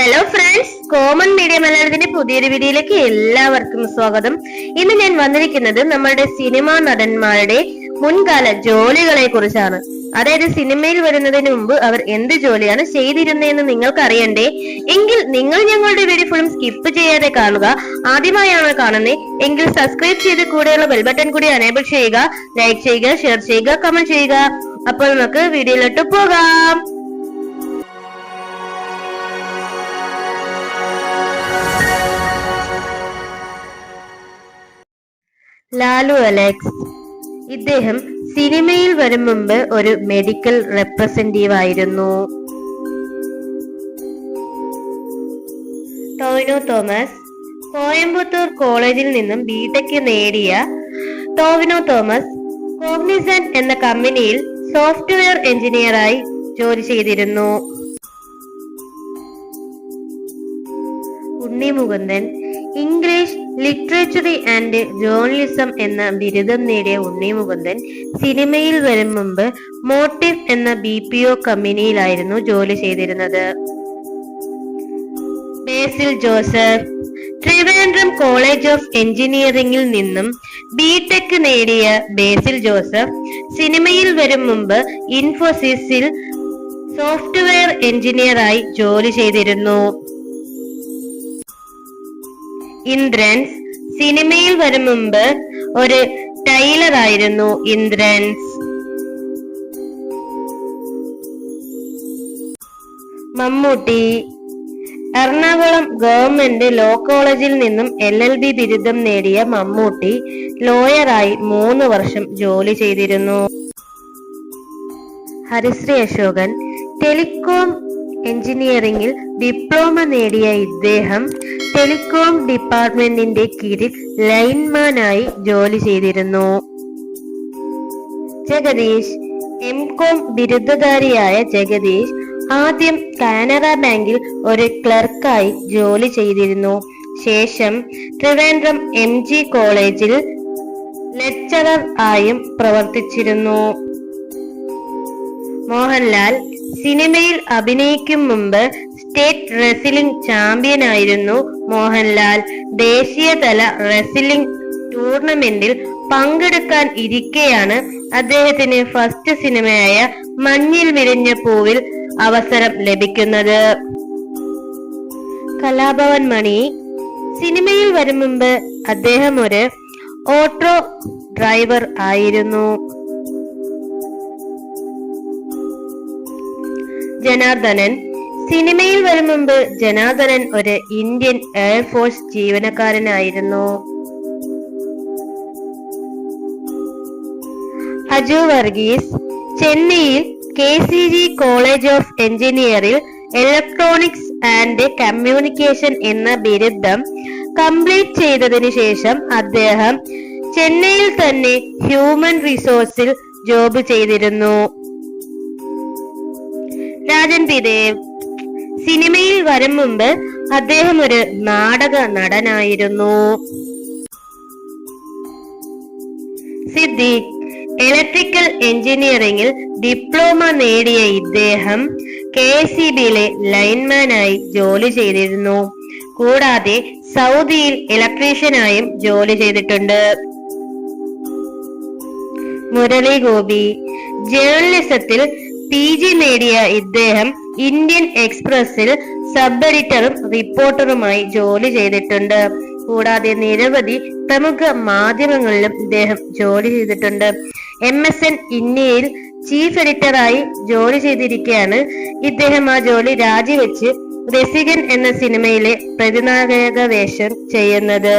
Hello friends common media മലയാളത്തിന്റെ പുതിയൊരു വീഡിയോയിലേക്ക് എല്ലാവർക്കും സ്വാഗതം. ഇന്ന് ഞാൻ വന്നിരിക്കുന്നത് നമ്മുടെ സിനിമാ നടന്മാരുടെ മുൻകാല ജോലികളെ കുറിച്ചാണ്. അതായത് സിനിമയിൽ വരുന്നതിന് മുമ്പ് അവർ എന്ത് ജോലിയാണ് ചെയ്തിരുന്നതെന്ന് നിങ്ങൾക്ക് അറിയണ്ടേ എങ്കിൽ നിങ്ങൾ ഞങ്ങളുടെ വീഡിയോ ഫുള്ളും സ്കിപ്പ് ചെയ്യാതെ കാണുക. ആദ്യമായാണ് കാണുന്നത്. എങ്കിൽ സബ്സ്ക്രൈബ് ചെയ്ത് കൂടെയുള്ള ബെൽ ബട്ടൺ കൂടി അനേബിൾ ചെയ്യുക. ലൈക്ക് ചെയ്യുക ഷെയർ ചെയ്യുക കമന്റ് ചെയ്യുക. അപ്പോൾ നമുക്ക് വീഡിയോയിലോട്ട് പോകാം. ലാലു അലക്സ്. ഇദ്ദേഹം സിനിമയിൽ വരും മുമ്പ് ഒരു മെഡിക്കൽ റെപ്രസെന്റേറ്റീവ് ആയിരുന്നു. ടോവിനോ തോമസ്. കോയമ്പത്തൂർ കോളേജിൽ നിന്നും ബിടെക് നേടിയ ടോവിനോ തോമസ് കോഗ്നിസൻ എന്ന കമ്പനിയിൽ സോഫ്റ്റ്വെയർ എഞ്ചിനീയറായി ജോലി ചെയ്തിരുന്നു. Unni Mukundan English literature and journalism എന്ന ബിരുദം നേടിയ ഉണ്ണി മുകുന്ദൻ സിനിമയിൽ വരും മുമ്പ് മോട്ടീവ് എന്ന ബി പി ഒ കമ്പനിയിലായിരുന്നു ജോലി ചെയ്തിരുന്നത്. Basil Joseph Trivandrum college of എഞ്ചിനീയറിംഗിൽ നിന്നും ബി ടെക് നേടിയ ബേസിൽ ജോസഫ് സിനിമയിൽ വരും മുമ്പ് ഇൻഫോസിസിൽ സോഫ്റ്റ്വെയർ എഞ്ചിനീയറായി ജോലി ചെയ്തിരുന്നു. ഇന്ദ്രൻസ് സിനിമയിൽ വരും മുമ്പ് ഒരു ടൈലർ ആയിരുന്നു ഇന്ദ്രൻസ് മമ്മൂട്ടി എറണാകുളം ഗവൺമെന്റ് ലോ കോളേജിൽ നിന്നും എൽ എൽ ബി ബിരുദം നേടിയ മമ്മൂട്ടി ലോയറായി മൂന്ന് വർഷം ജോലി ചെയ്തിരുന്നു. ഹരിശ്രീ അശോകൻ ടെലികോം എഞ്ചിനീയറിംഗിൽ ഡിപ്ലോമ നേടിയ ഇദ്ദേഹം ടെലികോം ഡിപ്പാർട്ട്മെന്റിന്റെ കീഴിൽ ലൈൻമാനായി ജോലി ചെയ്തിരുന്നു. ജഗദീഷ് എം കോം ബിരുദധാരിയായ ജഗദീഷ് ആദ്യം കാനറ ബാങ്കിൽ ഒരു ക്ലർക്കായി ജോലി ചെയ്തിരുന്നു. ശേഷം ട്രിവാൻഡ്രം എം ജി കോളേജിൽ ലെക്ചറർ ആയും പ്രവർത്തിച്ചിരുന്നു. മോഹൻലാൽ സിനിമയിൽ അഭിനയിക്കും മുമ്പ് സ്റ്റേറ്റ് റെസ്ലിംഗ് ചാമ്പ്യൻ ആയിരുന്നു മോഹൻലാൽ. ദേശീയതല റെസ്ലിംഗ് ടൂർണമെന്റിൽ പങ്കെടുക്കാൻ ഇരിക്കെയാണ് അദ്ദേഹത്തിന് ഫസ്റ്റ് സിനിമയായ മഞ്ഞിൽ വിരിഞ്ഞ പൂവിൽ അവസരം ലഭിക്കുന്നത്. കലാഭവൻ മണി. സിനിമയിൽ വരും മുമ്പ് അദ്ദേഹം ഒരു ഓട്ടോ ഡ്രൈവർ ആയിരുന്നു. ജനാർദ്ദനൻ. സിനിമയിൽ വരും മുമ്പ് ജനാർദ്ദനൻ ഒരു ഇന്ത്യൻ എയർഫോഴ്സ് ജീവനക്കാരനായിരുന്നു. അജു വർഗീസ് ചെന്നൈയിൽ K C G college of എഞ്ചിനീയറിൽ electronics and communication എന്ന ബിരുദം കംപ്ലീറ്റ് ചെയ്തതിനു ശേഷം അദ്ദേഹം ചെന്നൈയിൽ തന്നെ ഹ്യൂമൻ റിസോഴ്സിൽ ജോബ് ചെയ്തിരുന്നു. രാജൻ പി ദേവ് സിനിമയിൽ വരും മുമ്പ് അദ്ദേഹം ഒരു നാടക നടനായിരുന്നു. സിദ്ദീഖ് ഇലക്ട്രിക്കൽ എഞ്ചിനീയറിംഗിൽ ഡിപ്ലോമ നേടിയ ഇദ്ദേഹം കെ സി ബിയിലെ ലൈൻമാനായി ജോലി ചെയ്തിരുന്നു. കൂടാതെ സൗദിയിൽ ഇലക്ട്രീഷ്യനായും ജോലി ചെയ്തിട്ടുണ്ട്. മുരളി ഗോപി ജേർണലിസത്തിൽ പി ജി നേടിയ ഇദ്ദേഹം ഇന്ത്യൻ എക്സ്പ്രസിൽ സബ് എഡിറ്ററും റിപ്പോർട്ടറുമായി ജോലി ചെയ്തിട്ടുണ്ട്. കൂടാതെ നിരവധി പ്രമുഖ മാധ്യമങ്ങളിലും ഇദ്ദേഹം ജോലി ചെയ്തിട്ടുണ്ട്. എം എസ് എൻ ഇന്ത്യയിൽ ചീഫ് എഡിറ്ററായി ജോലി ചെയ്തിരിക്കെയാണ് ഇദ്ദേഹം ആ ജോലി രാജിവെച്ച് രസികൻ എന്ന സിനിമയിലെ പ്രതിനായക വേഷം ചെയ്യുന്നത്.